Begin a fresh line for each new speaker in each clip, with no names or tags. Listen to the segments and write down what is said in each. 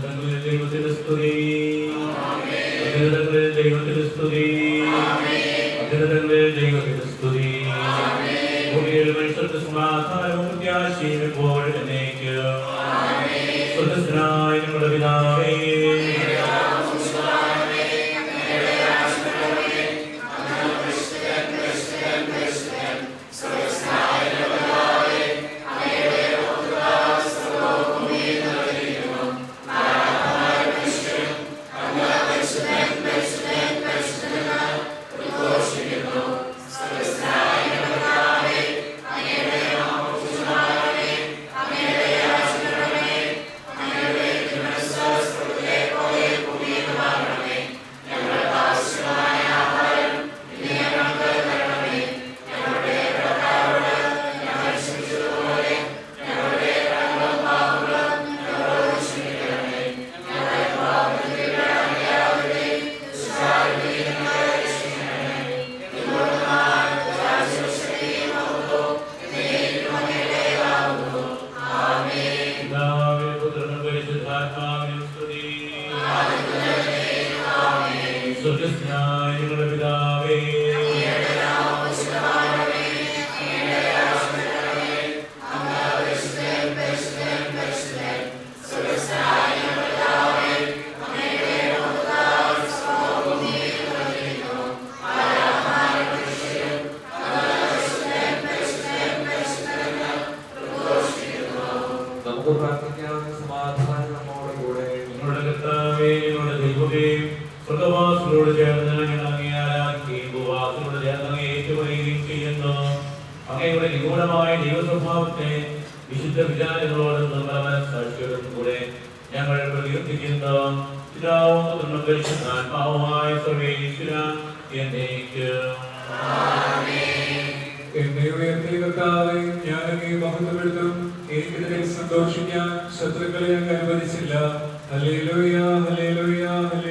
tenendo delle cose da
storiere Yeah. കണ്ണീരോടും Nirmala കൂടെ
ഞങ്ങൾ പ്രകീർത്തിക്കുന്ന പിതാവും
സന്തോഷിക്കാൻ ശത്രുക്കളെ അങ്ങ് അനുവദിച്ചില്ല.
ഹലേ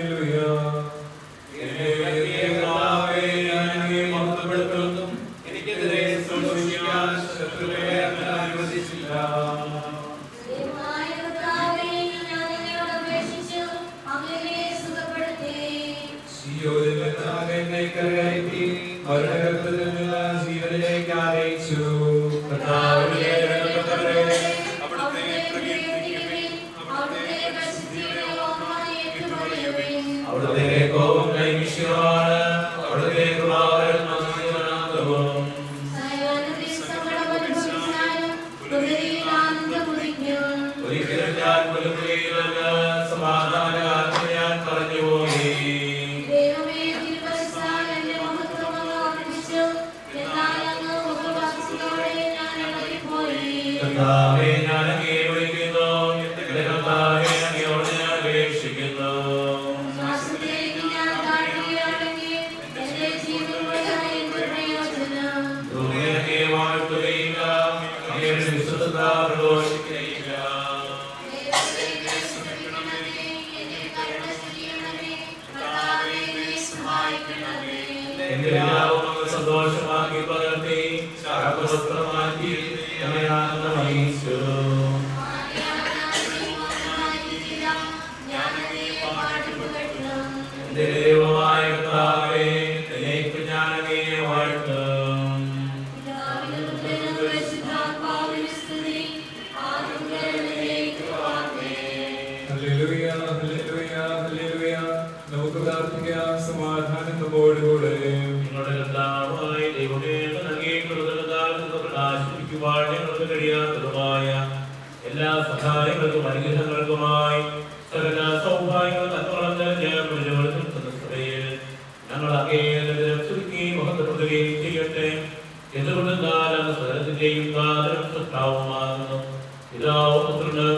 പരിശുദ്ധാത്മാവെന്നും പിതാവ് പുത്രന്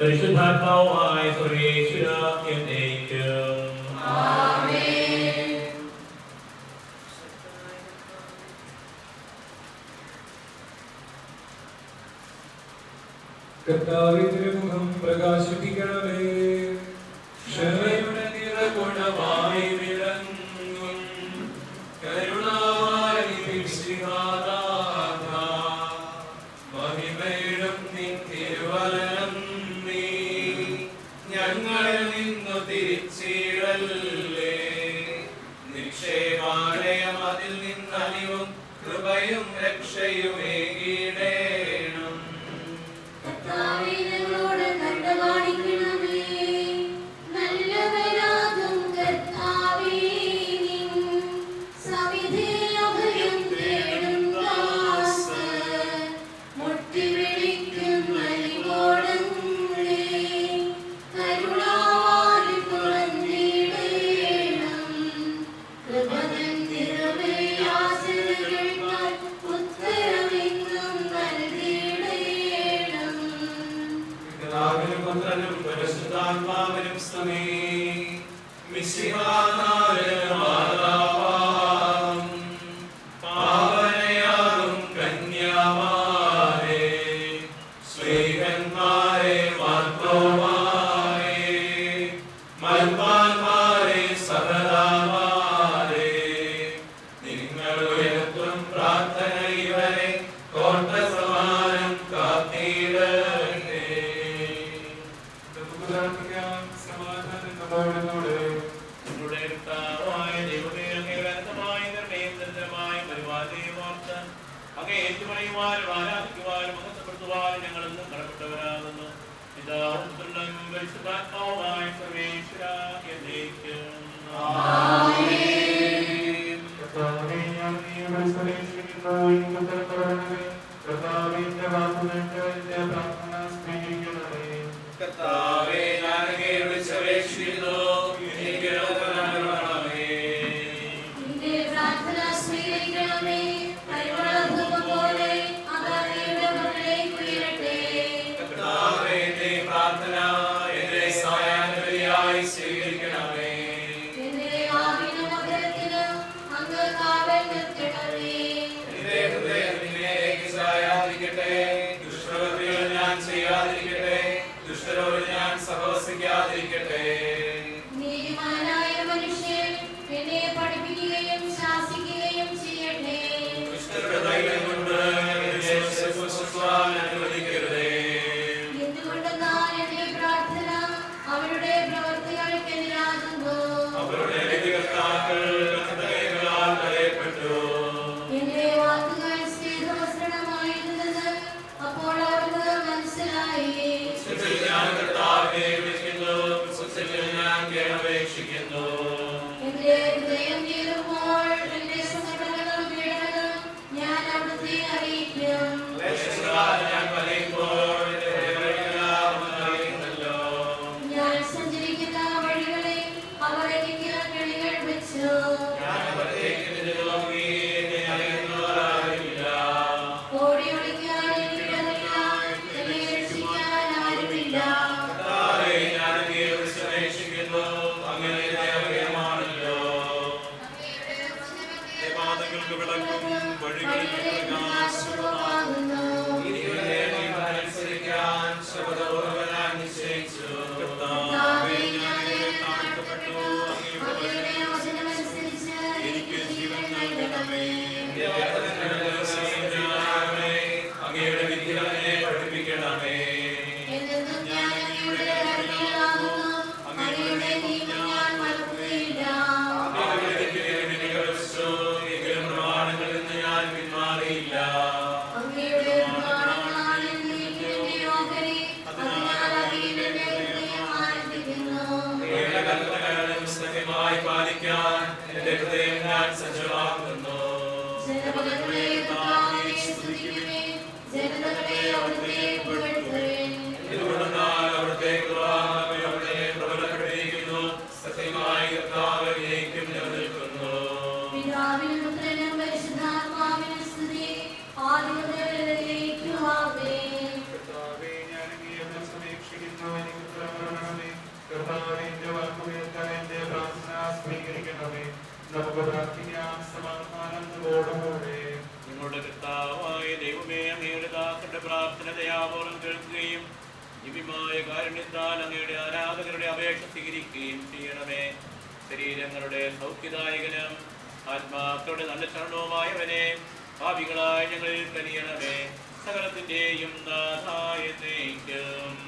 പരിശുദ്ധാത്മാവുമായ
സുരേശ്വരാ ദിവ്യമായ കാരുണ്യത്താൽ അങ്ങയുടെ ആരാധകരുടെ അപേക്ഷ സ്വീകരിക്കുകയും ചെയ്യണമേ. ശരീരങ്ങളുടെ സൗഖ്യദായകനും ആത്മാക്കളുടെ നല്ല ശരണവുമായവനെ ഭാവികളായ ഞങ്ങളിൽ കനിയണമേ. സകലത്തിന്റെയും നാഥായ നയിക്കും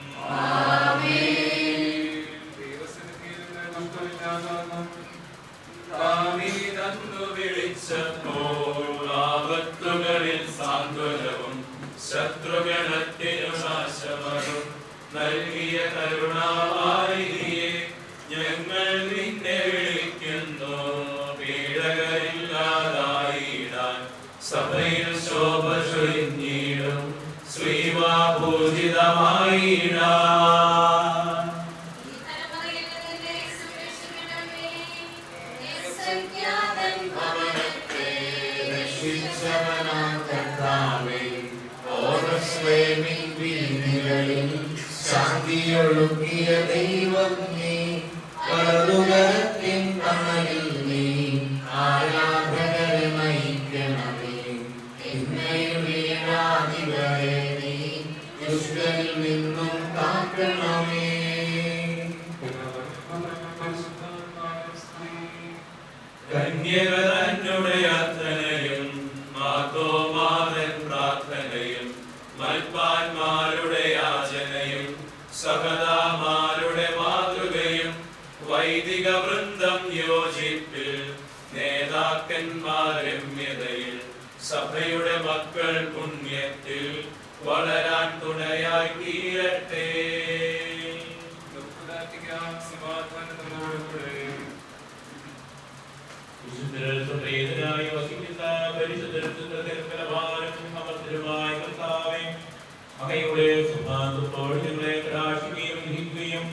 അങ്ങയുടെ സുഭാന്തത്തോട് ഞങ്ങളെ കടാശിക്കുകയും ഗ്രഹിക്കുകയും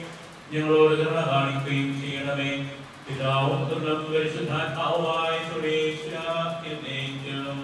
ഞങ്ങളോട് കരുണ കാണിക്കുകയും ചെയ്യണമേ പിതാവും പരിശുദ്ധാത്മാവുമായ സുരേശ്വര എന്നേക്കും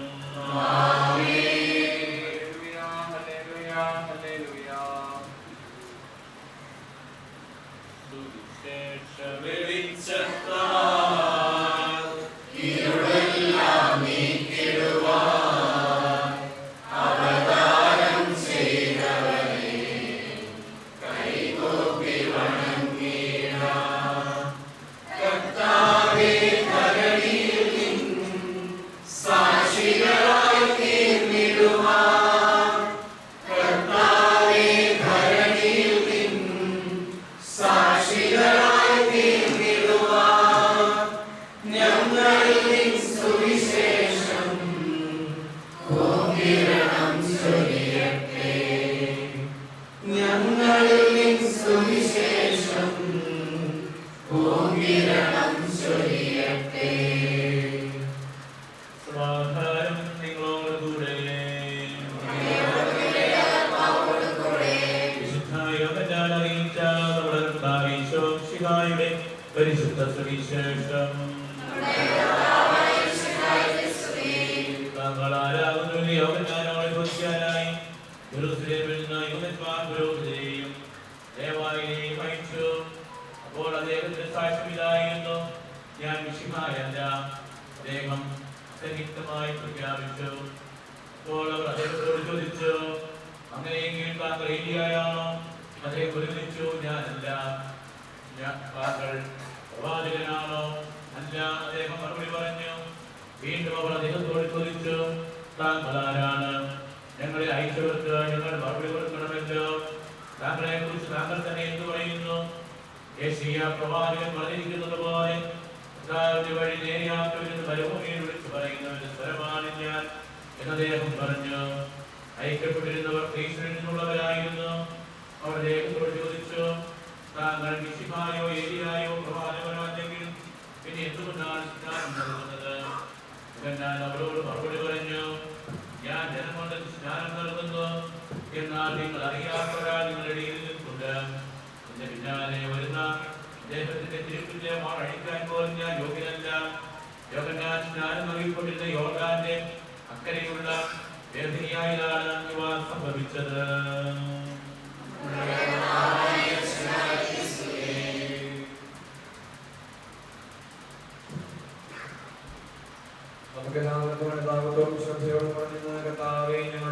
പുരോഹിതരെയും ദേവാലയെയും അയച്ചു അപ്പോൾ അദ്ദേഹത്തിന് സാക്ഷ്യമില്ലായിരുന്നു ഞാൻ മിശിഹായല്ല അദ്ദേഹം സംയുക്തമായി പ്രഖ്യാപിച്ചു. അപ്പോൾ അവർ അദ്ദേഹത്തോട് ചോദിച്ചു അങ്ങനെയെങ്കിൽ താങ്കൾ ഏലിയായാണോ അദ്ദേഹം ഒരുമിച്ചു ഞാനല്ല. താങ്കൾ പ്രവാചകനാണോ? അല്ല അദ്ദേഹം മറുപടി പറഞ്ഞു. വീണ്ടും അവർ അദ്ദേഹത്തോട് ചോദിച്ചു താങ്കൾ ആരാണ്? ഞങ്ങളെ അയച്ചവർക്ക് ഞങ്ങൾ മറുപടി കൊടുക്കണമല്ലോ താങ്കളെ കുറിച്ച് താങ്കൾ തന്നെ എന്ത് പറയുന്നു? പ്രവാചകൻ പറഞ്ഞിരിക്കുന്നത് പോലെ വഴി നേരെയാക്കുമെന്ന് മരുഭൂമിയിൽ വിളിച്ചു ഒരു സ്ഥലമാണ് ഞാൻ എന്ന് അദ്ദേഹം പറഞ്ഞു. അയക്കപ്പെട്ടിരുന്നവർ ക്രീസ്തുവിൽ നിന്നുള്ളവരായിരുന്നു. അവർ അദ്ദേഹത്തോട് ചോദിച്ചു താങ്കൾ മിശിഹായോ ഏലിയായോ പ്രവാചകനോ അല്ലെങ്കിൽ പിന്നെ എന്തുകൊണ്ടാണ് നൽകുന്നത്? ഞാൻ അവരോട് മറുപടി പറഞ്ഞു ഞാൻ ജനം കൊണ്ട് സ്നാനം നൽകുന്നു എന്നാൽ നിങ്ങൾ അറിയാത്തവരാൾ നിങ്ങളുടെ ഇടയിൽ നിൽക്കുന്നുണ്ട് എന്റെ പിന്നാലെ വരുന്ന അദ്ദേഹത്തിന്റെ തിരുപ്പിന്റെ മാറഴിക്കാൻ പോലും ഞാൻ യോഗ്യനല്ല. യോഹന്നാൻ സ്നാനം നൽകിക്കൊണ്ടിരുന്ന യോഗാന്റെ അക്കരെയുള്ള വേദനയായതാണ് ഇവ സംഭവിച്ചത്.
നമുക്ക് എല്ലാവർക്കും എല്ലാവർക്കും ശ്രദ്ധയോടും പറഞ്ഞ കർത്താവേ ഞങ്ങളുടെ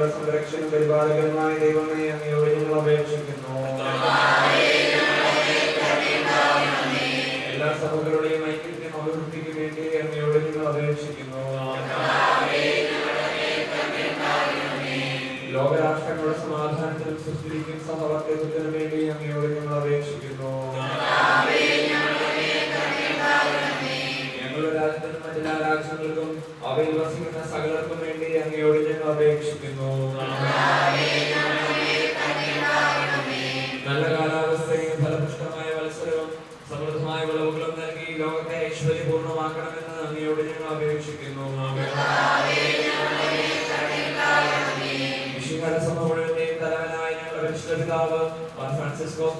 ഞങ്ങളുടെ സംരക്ഷണ പരിപാലകനുമായ ദൈവമേ അങ്ങയോട് ഞങ്ങൾ അപേക്ഷിക്കുന്നു. എല്ലാ സഭകളുടെയും ഐക്യത്തിനും അഭിവൃദ്ധിക്ക് വേണ്ടി അങ്ങയോട് ഞങ്ങൾ അപേക്ഷിക്കുന്നു. ലോകരാഷ്ട്രങ്ങളുടെ സമാധാനത്തിനും സുസ്ഥിതിക്കും സഹവർത്തിത്വത്തിനും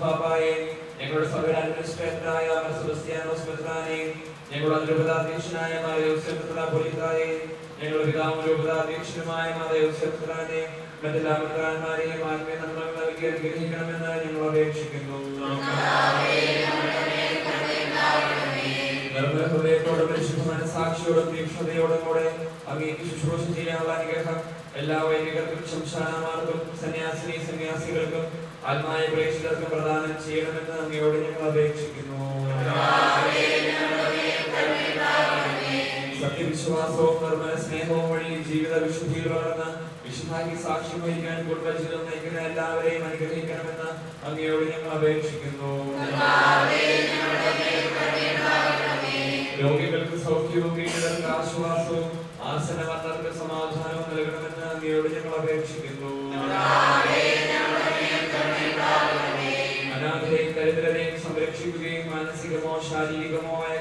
പാപ്പായെ ഞങ്ങളുടെ സഭയുടെ അഡ്മിനിസ്ട്രേറ്ററായ സെബസ്ത്യാനോസ് മെത്രാനെ ഞങ്ങളുടെ യോസെഫ് മെത്രാ പൊലിത്തായെ ഞങ്ങളുടെ പിതാവും രൂപതാധ്യക്ഷനുമായ മെത്രാനെ മറ്റെല്ലാ മെത്രാന്മാരെയും ആത്മീയ നന്മകൾ നൽകി അനുഗ്രഹിക്കണമെന്ന് ഞങ്ങൾ അപേക്ഷിക്കുന്നു ഹൃദയത്തോടും പരിശുദ്ധ മനസാക്ഷിയോടും തീക്ഷ്ണതയോടും കൂടെ അങ്ങേക്ക് ശുശ്രൂഷ ചെയ്യാനുള്ള അനുഗ്രഹം എല്ലാ വൈദികർക്കും ശംശാനമാർക്കും സന്യാസിനി സന്യാസികൾക്കും ആത്മായ പ്രേക്ഷിതർക്കും പ്രദാനം ചെയ്യണമെന്ന് അങ്ങയോട് ഞങ്ങൾ അപേക്ഷിക്കുന്നു. സത്യവിശ്വാസവും നിർമ്മല സ്നേഹവും വഴി ജീവിത വിശുദ്ധിയിൽ വളർന്ന് വിശുദ്ധാക്കി സാക്ഷ്യം വഹിക്കാൻ കുടുംബജീവിതം നയിക്കുന്ന എല്ലാവരെയും അനുഗ്രഹിക്കണമെന്ന് അങ്ങയോട് ഞങ്ങൾ അപേക്ഷിക്കുന്നു. സംരക്ഷിക്കുകയും മാനസികമോ ശാരീരികമോ ആയ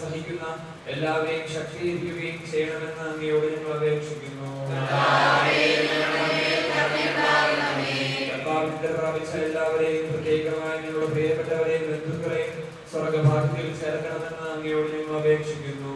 സഹിക്കുന്ന എല്ലാവരെയും ശക്തീകരിക്കുകയും ചെയ്യണമെന്ന് അങ്ങയോട് ഞങ്ങൾ അപേക്ഷിക്കുന്നു. എല്ലാവരെയും പ്രത്യേകമായി ഞങ്ങളുടെ പ്രിയപ്പെട്ടവരെയും ബന്ധുക്കളെയും സ്വർഗഭാഗ്യത്തിൽ ചേർക്കണമെന്ന് അങ്ങയോട് ഞങ്ങൾ അപേക്ഷിക്കുന്നു.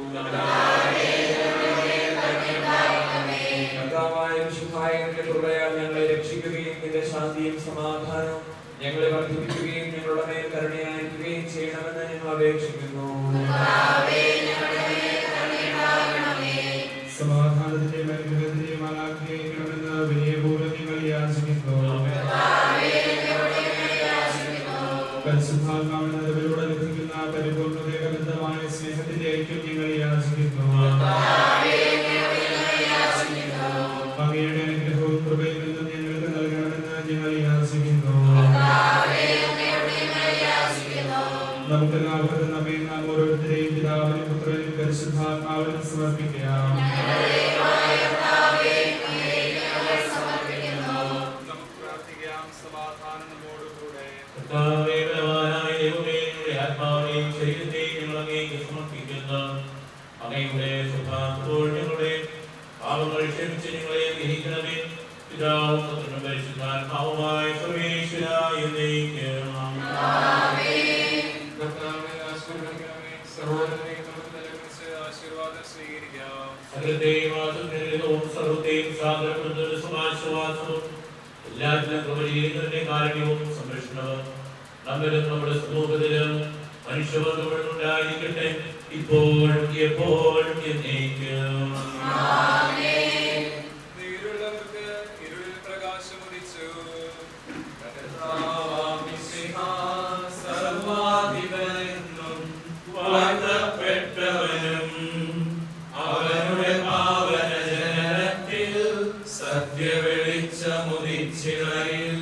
സത്യവെളിച്ചമുദിച്ചിറയിൽ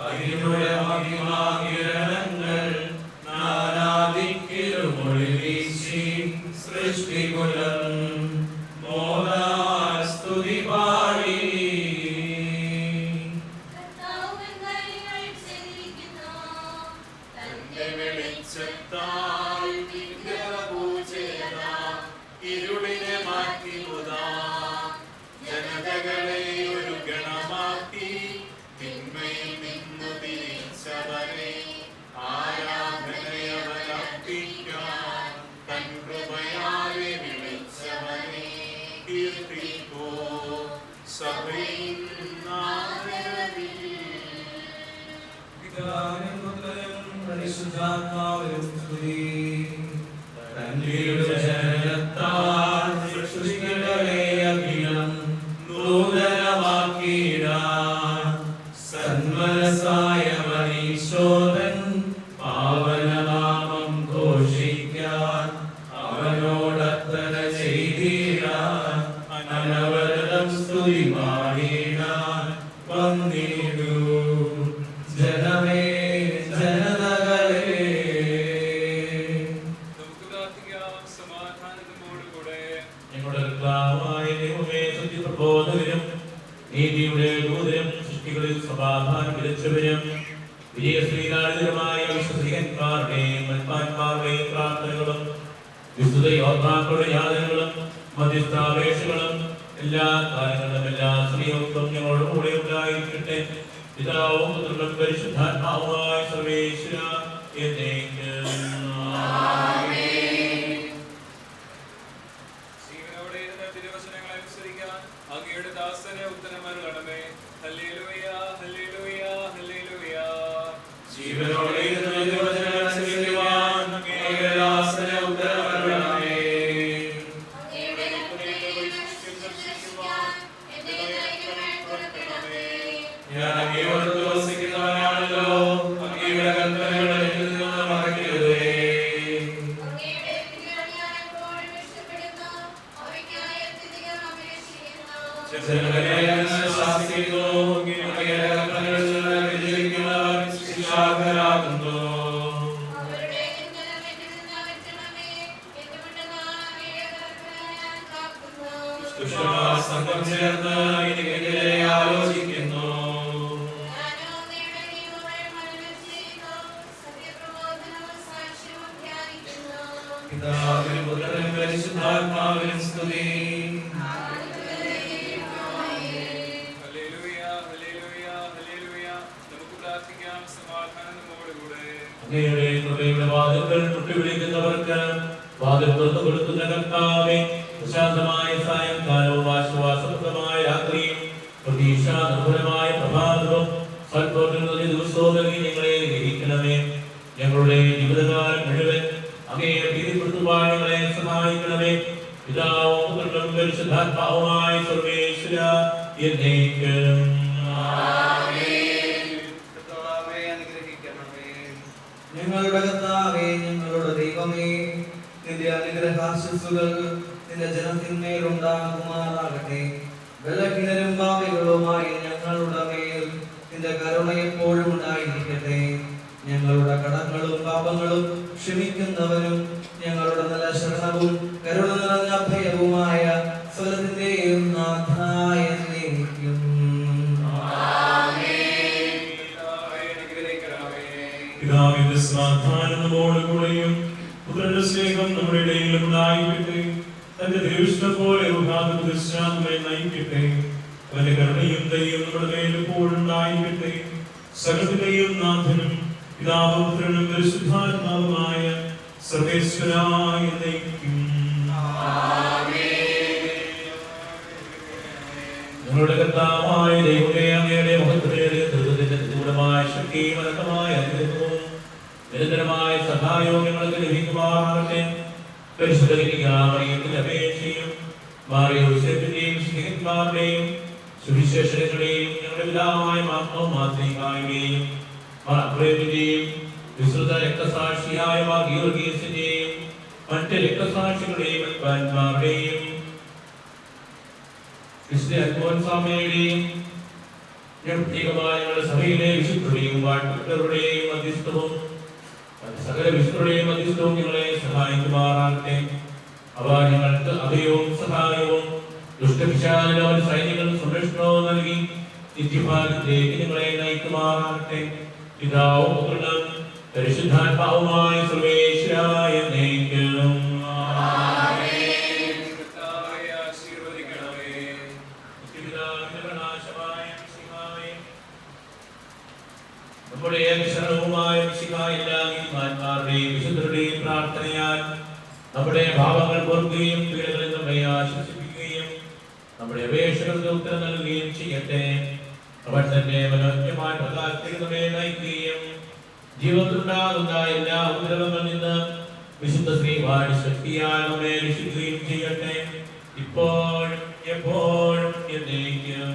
അതിനുടെ
绽放 വിശ്വസികന്മാരുടെയും മൽപ്പാന്മാരുടെയും പ്രാർത്ഥനകളും വിശുദ്ധ യോദ്ധാക്കളുടെ യാതനകളും മധ്യസ്ഥാപേക്ഷകളും എല്ലാ കാര്യങ്ങളും എല്ലാ സ്ത്രീകൾക്കും ഞങ്ങളുടെ കൂടെ ഉണ്ടായിരിക്കട്ടെ. പിതാവും പുത്രനും പരിശുദ്ധാത്മാവുമായ സർവേശ്വര എന്നേക്കും
അപേക്ഷിക്കുന്നു
പ്രശാന്തമായ സായങ്കാലവും ആശ്വാസപ്രദമായ രാത്രിയും പ്രതീക്ഷ നിർഭരമായ പ്രഭാതവും സൽപ്രവർത്തനം നിറഞ്ഞ ദിവസവും നൽകി ഞങ്ങളെ ഗ്രഹിക്കണമേ ഞങ്ങളുടെ ജീവിതകാലം മുഴുവൻ അങ്ങയെ പ്രീതിപ്പെടുത്തുവാൻ ഞങ്ങളെ സഹായിക്കണമേ. പിതാവും പുത്രനും
നിന്റെ വെള്ളക്കിണരും പാപികളുമായി ഞങ്ങളുടെ മേൽ നിന്റെ കരുണ എപ്പോഴും ഉണ്ടായിരിക്കട്ടെ. ഞങ്ങളുടെ കടങ്ങളും പാപങ്ങളും ക്ഷമിക്കുന്നവനും ഞങ്ങളുടെ നല്ല ശരണവും കരുണ നിറഞ്ഞ അഭയവുമായ സ്വലത്തിന്റെയും നാഥായ
സ്നേഹം നമ്മുടെ ഇടയിലും ഉണ്ടായിക്കട്ടെ തന്റെ ദൈവഷ്ടം പോലെ ദൃശ്യാന്തമെ നയിക്കട്ടെ. അവന്റെ കരുണയും ദൈവം നമ്മുടെ മേൽ എപ്പോഴും ഉണ്ടായിക്കട്ടെ സകലത്തിന്റെയും നാഥനും പിതാപുത്രനും പരിശുദ്ധാത്മാവുമായ സർവേശ്വരായ നയിക്കും ഞങ്ങളുടെ കർത്താവായ ദൈവമേ അങ്ങയുടെ മഹത്വമേറിയ ദൈവത്തിന്റെ നിഗൂഢമായ ശക്തിയും അനന്തമായ അനുഗ്രഹവും നിരന്തരമായ സഹായവും ലഭിക്കുമാറാകട്ടെ. അപേക്ഷയും മാറിയ യോസേഫിന്റെയും സ്നേഹന്മാരുടെയും സുവിശേഷങ്ങളുടെയും ഞങ്ങളുടെ പിതാവായ മാത്മവും മാതൃകായുടെയും മറപ്പുറത്തിന്റെയും വിശ്രുത രക്തസാക്ഷിയായ ഗീർഗീസിന്റെയും മറ്റ് രക്തസാക്ഷികളുടെയും അൽപ്പാന്മാരുടെയും ക്രിസ്ത്യ അൽഫോൻസാമയുടെയും പ്രത്യേകമായ സഭയിലെ വിശുദ്ധരുടെയും മധ്യസ്ഥവും മറ്റ് സകല വിശുദ്ധരുടെയും മധ്യസ്ഥവും ഞങ്ങളെ സഹായിക്കുമാറാകട്ടെ. അവ ഞങ്ങൾക്ക് അഭയവും സഹായവും ദുഷ്ടപിശാചിനവൻ സൈന്യങ്ങളും സംരക്ഷണവും നൽകി നിത്യഭാഗത്തേക്ക് ഞങ്ങളെ നയിക്കുമാറാകട്ടെ. പിതാവും പുത്രനും പരിശുദ്ധാത്മാവുമായ സർവേശ്വരായ നയിക്കണം നമ്മുടെ ഏക ശരണവുമായ എല്ലാ നമ്മുടെ ഭാവങ്ങൾ പൊറുക്കുകയും പീഡകളിൽ നമ്മെ ആശ്വസിപ്പിക്കുകയും നമ്മുടെ അപേക്ഷകൾക്ക് ഉത്തരം നൽകുകയും ചെയ്യട്ടെ. അവൻ തന്നെ മനോജ്ഞമായ പ്രകാശത്തിൽ നമ്മെ നയിക്കുകയും ജീവിതത്തിലുണ്ടാകുന്ന എല്ലാ ഉപദ്രവങ്ങളിൽ നിന്ന് വിശുദ്ധ ശ്രീവാടി ശക്തിയാൽ നമ്മെ രക്ഷിക്കുകയും ചെയ്യട്ടെ. ഇപ്പോൾ എപ്പോഴും എന്നേക്കും.